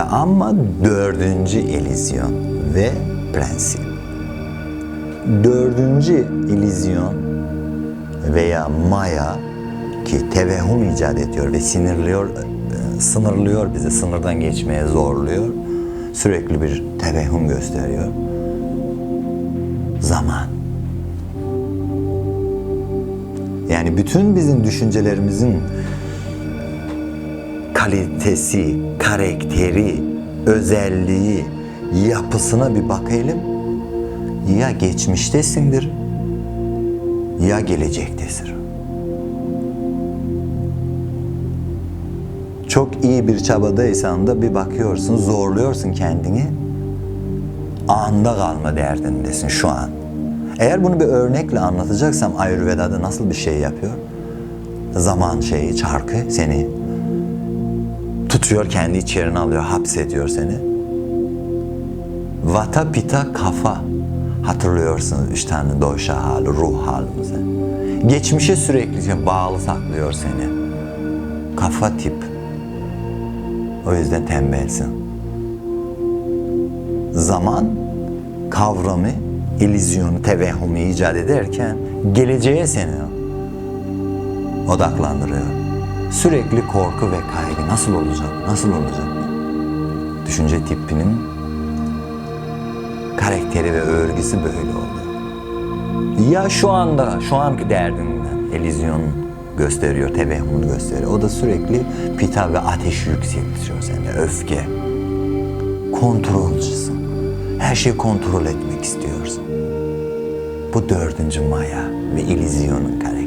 Ama dördüncü illüzyon ve prensip. Dördüncü illüzyon veya maya ki tevehüm icat ediyor ve sinirliyor, sınırlıyor bizi, sınırdan geçmeye zorluyor. Sürekli bir tevehüm gösteriyor. Zaman. Yani bütün bizim düşüncelerimizin kalitesi, karakteri, özelliği, yapısına bir bakalım. Ya geçmiştesindir ya gelecektesin. Çok iyi bir çabadaysan da bir bakıyorsun, zorluyorsun kendini. Anda kalma derdindesin şu an. Eğer bunu bir örnekle anlatacaksam Ayurveda'da nasıl bir şey yapıyor? Zaman şeyi, çarkı seni tutuyor, kendi içerine alıyor, hapsediyor seni. Vata, pita, kafa. Hatırlıyorsunuz üç tane doşa hali, ruh halimizi. Geçmişe sürekli bağlı saklıyor seni. Kafa tip. O yüzden tembelsin. Zaman kavramı, illüzyonu, tevehhümü icat ederken geleceğe seni odaklandırıyor. Sürekli korku ve kaygı nasıl olacak, nasıl olacak? Düşünce tipinin karakteri ve örgüsü böyle oluyor. Ya şu anda, şu anki derdinden illüzyon gösteriyor, tevehhümünü gösteriyor. O da sürekli pita ve ateş yükseltiyor sende, öfke. Kontrolcüsün. Her şeyi kontrol etmek istiyorsun. Bu dördüncü maya ve illüzyonun kaynağı.